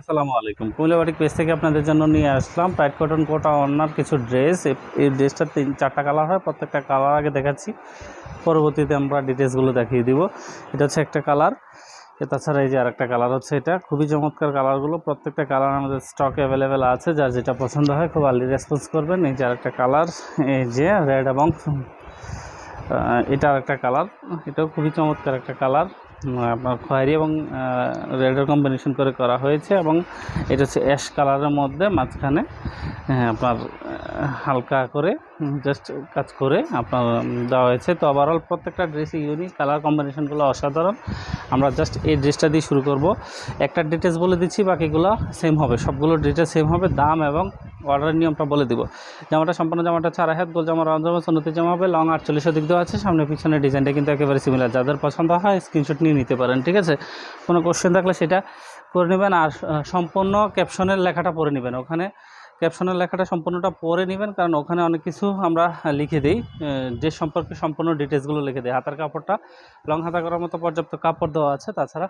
আসসালামু আলাইকুম। কুমিল্লাবাড়ি পেজ থেকে আপনাদের জন্য নিয়ে আসলাম প্যাট কটন কোটা অন্যার কিছু ড্রেস। এই ড্রেসটা তিন, চারটা কালার হয়, প্রত্যেকটা কালার আগে দেখাচ্ছি। পরবর্তীতে আমরা ডিটেলসগুলো দেখিয়ে দিব। এটা হচ্ছে একটা কালার। তাছাড়া এই যে আরেকটা কালার হচ্ছে এটা। খুবই চমৎকার কালারগুলো। প্রত্যেকটা কালার আমাদের স্টক অ্যাভেলেবেল আছে। যার যেটা পছন্দ হয় খুব আর্লি রেসপন্স করবেন। এই যে আরেকটা কালার, এই যে রেড এবং এটা আরেকটা কালার। এটাও খুবই চমৎকার একটা কালার। আপনার খয়েরি এবং রেডের কম্বিনেশন করে করা হয়েছে এবং এটা হচ্ছে অ্যাশ কালারের মধ্যে মাঝখানে হ্যাঁ, আপনার হালকা করে জাস্ট কাজ করে আপনার দেওয়া হয়েছে। তো ওভারঅল প্রত্যেকটা ড্রেসই ইউনিক কালার কম্বিনেশনগুলো অসাধারণ। আমরা জাস্ট এই ড্রেসটা দিয়ে শুরু করব। একটা ডিটেলস বলে দিচ্ছি বাকিগুলো সেম হবে। সবগুলো ডিটেলস সেম হবে। দাম এবং অর্ডারের নিয়মটা বলে দিব। জামাটা, সম্পূর্ণ জামাটা ছাড়া হাত, গোল জামা রঞ্জন সন্নতি জামা হবে, লং আটচল্লিশের দিক দেওয়া আছে, সামনে পিছনে ডিজাইনটা কিন্তু একেবারে সিমিলার যাদের পছন্দ হয় স্ক্রিনশট নিয়ে নিতে পারেন, ঠিক আছে? কোনো কোশ্চেন থাকলে সেটা করে নেবেন আর সম্পূর্ণ ক্যাপশনের লেখাটা পড়ে নেবেন। ওখানে ক্যাপশনের লেখাটা সম্পূর্ণটা পড়ে নেবেন, কারণ ওখানে অনেক কিছু আমরা লিখে দিই। যে সম্পর্কে সম্পূর্ণ ডিটেলসগুলো লিখে দিই। হাতার কাপড়টা, লং হাতা করার মতো পর্যাপ্ত কাপড় দেওয়া আছে। তাছাড়া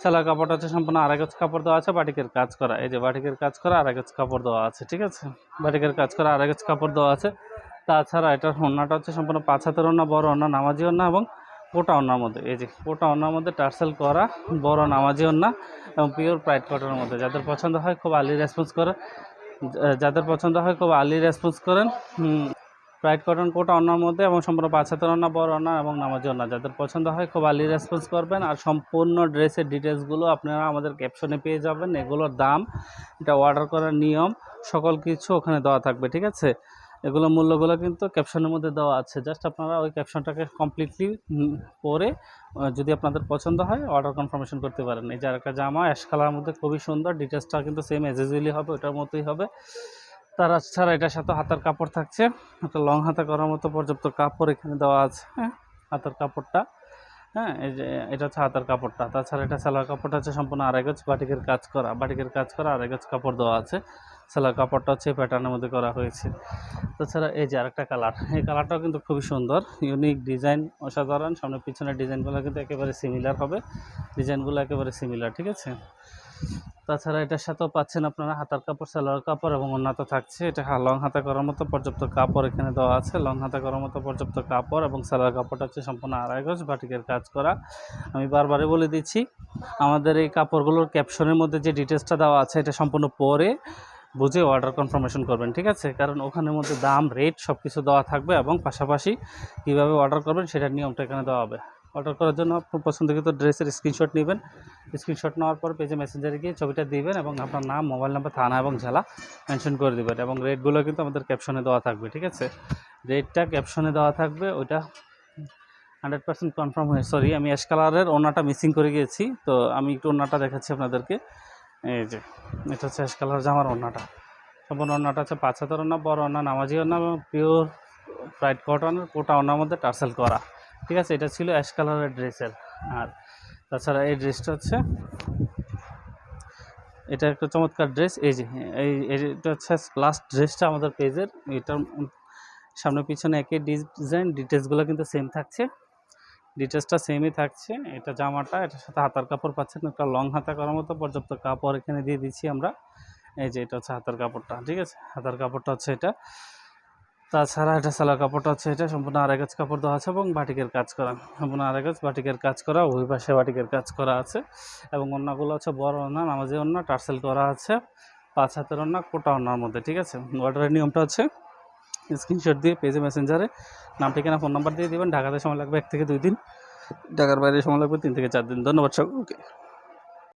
সেলার কাপড়টা হচ্ছে সম্পূর্ণ আড়াই গজ কাপড় দেওয়া আছে, বাটিকের কাজ করা। এই যে বাটিকের কাজ করা আড়াই গজ কাপড় দেওয়া আছে, ঠিক আছে? বাটিকের কাজ করা আড়াই গজ কাপড় দেওয়া আছে। তাছাড়া এটার ওড়নাটা হচ্ছে সম্পূর্ণ পাঁচ হাতের ওড়না, বড় ওড়না, নামাজি ওড়না এবং পোটা ওড়নার মধ্যে। এই যে পোটা ওড়নার মধ্যে টার্সেল করা, বড় নামাজি ওড়না এবং পিওর প্রাইড কটনের মধ্যে। যাদের পছন্দ হয় খুব আর্লি রেসপন্স করে যাদের পছন্দ হয় খুব আর্লি রেসপন্স করেন। ফ্রাইড কটন কোটা অন্যার মধ্যে এবং সম্পূর্ণ পাঁচ হাতের ওড়না বড় অন্য এবং নামাজি অন্য যাদের পছন্দ হয় খুব আর্লি রেসপন্স করবেন আর সম্পূর্ণ ড্রেসের ডিটেলসগুলো আপনারা আমাদের ক্যাপশনে পেয়ে যাবেন। এগুলোর দাম এটা অর্ডার করার নিয়ম, সকল কিছু ওখানে দেওয়া থাকবে, ঠিক আছে? এগুলো মূল্যগুলো কিন্তু ক্যাপশনের মধ্যে দেওয়া আছে। জাস্ট আপনারা ওই ক্যাপশনটাকে কমপ্লিটলি পরে যদি আপনাদের পছন্দ হয় অর্ডার কনফার্মেশন করতে পারেন। এই যে একটা জামা অ্যাশ কালার মধ্যে খুবই সুন্দর। ডিটেলসটা কিন্তু সেম এজ হবে, ওটার মতোই হবে। তার ছাড়া এটার সাথে হাতার কাপড় থাকছে। একটা লং হাতা করার মতো পর্যাপ্ত কাপড় এখানে দেওয়া আছে হ্যাঁ? হাতার কাপড়টা। হ্যাঁ এই যে, এটা হচ্ছে হাতার কাপড়টা। তাছাড়া এটা সেলার কাপড়টা হচ্ছে সম্পূর্ণ আড়াই গজ বাটিকের কাজ করা, বাটিকের কাজ করা আড়াই গজ কাপড় দেওয়া আছে। সেলার কাপড়টা হচ্ছে প্যাটার্নের মধ্যে করা হয়েছে। তাছাড়া এই যে আরেকটা কালার, এই কালারটাও কিন্তু খুবই সুন্দর ইউনিক ডিজাইন অসাধারণ। সামনে পিছনের ডিজাইনগুলো কিন্তু একেবারে সিমিলার হবে। ডিজাইনগুলো একেবারে সিমিলার ঠিক আছে? তাছাড়া এটার সাথেও পাচ্ছেন আপনারা হাতার কাপড়, সালোয়ার কাপড় এবং অন্যত থাকছে। এটা লং হাতা করার মতো পর্যাপ্ত কাপড় এখানে দেওয়া আছে। লং হাতা করার মতো পর্যাপ্ত কাপড় এবং সালোয়ার কাপড়টা হচ্ছে সম্পূর্ণ আড়াই গজ বাটিকের কাজ করা। আমি বারবারই বলে দিচ্ছি, আমাদের এই কাপড়গুলোর ক্যাপশনের মধ্যে যে ডিটেলসটা দেওয়া আছে, এটা সম্পূর্ণ পরে বুঝে অর্ডার কনফার্মেশন করবেন, ঠিক আছে? কারণ ওখানের মধ্যে দাম রেট সব কিছু দেওয়া থাকবে এবং পাশাপাশি কীভাবে অর্ডার করবেন, সেটার নিয়মটা এখানে দেওয়া হবে। অর্ডার করার জন্য আপনার পছন্দকৃত ড্রেসের স্ক্রিনশট নেবেন। স্ক্রিনশট নেওয়ার পর পেজে মেসেঞ্জারে গিয়ে ছবিটা দিবেন এবং আপনার নাম, মোবাইল নাম্বার, থানা এবং জেলা মেনশন করে দেবেন এবং রেটগুলো কিন্তু আমাদের ক্যাপশনে দেওয়া থাকবে, ঠিক আছে? রেটটা ক্যাপশনে দেওয়া থাকবে, ওইটা হান্ড্রেড পার্সেন্ট কনফার্ম হয়ে, সরি, আমি অ্যাশ কালারের ওনাটা মিসিং করে গিয়েছি, তো আমি একটু ওনাটা দেখাচ্ছি আপনাদেরকে। এই যে, এটা হচ্ছে অ্যাশ কালার জামার ওনাটা সম্পূর্ণ ওনাটা হচ্ছে পাঁচ হাতের ওনা বড় ওনা নামাজি ওনা এবং পিওর ফ্রাইড কটনের কোটা ওনার মধ্যে টার্সেল করা। ঠিক আছে, এটা ছিল অ্যাশ কালারের ড্রেসের। আর তাছাড়া এই ড্রেসটা হচ্ছে, এটা একটা চমৎকার ড্রেস। এই যে, এই এটা হচ্ছে লাস্ট ড্রেসটা আমাদের পেজের। এটার সামনে পিছনে একই ডিজাইন ডিটেলসগুলো কিন্তু সেম থাকছে। ডিটেলসটা সেমই থাকছে। এটা জামাটা, এটার সাথে হাতার কাপড় পাচ্ছেন একটা লং হাতা করার মতো। পর্যাপ্ত কাপড় এখানে দিয়ে দিচ্ছি আমরা। এই যে, এটা হচ্ছে হাতার কাপড়টা, ঠিক আছে? হাতার কাপড়টা হচ্ছে এটা। তাছাড়া এটা সালোয়ার কাপড়টা হচ্ছে এটা, সম্পূর্ণ গাছ কাপড় দেওয়া আছে এবং বাটিকের কাজ করা। সম্পূর্ণ গাছ, বাটিকের কাজ করা ওই পাশে বাটিকের কাজ করা আছে। এবং অন্যগুলো হচ্ছে বড় অন্য নামাজি অন্য টার্সেল করা আছে, পাঁচ হাতের অন্য কোটা অন্যার মধ্যে, ঠিক আছে? অর্ডারের নিয়মটা হচ্ছে স্ক্রিনশট দিয়ে পেজে মেসেঞ্জারে নাম, ঠিকানা ফোন নাম্বার দিয়ে দেবেন। ঢাকাতে সময় লাগবে এক থেকে দুই দিন। ঢাকার বাইরে সময় লাগবে তিন থেকে চার দিন। ধন্যবাদ সকলকে।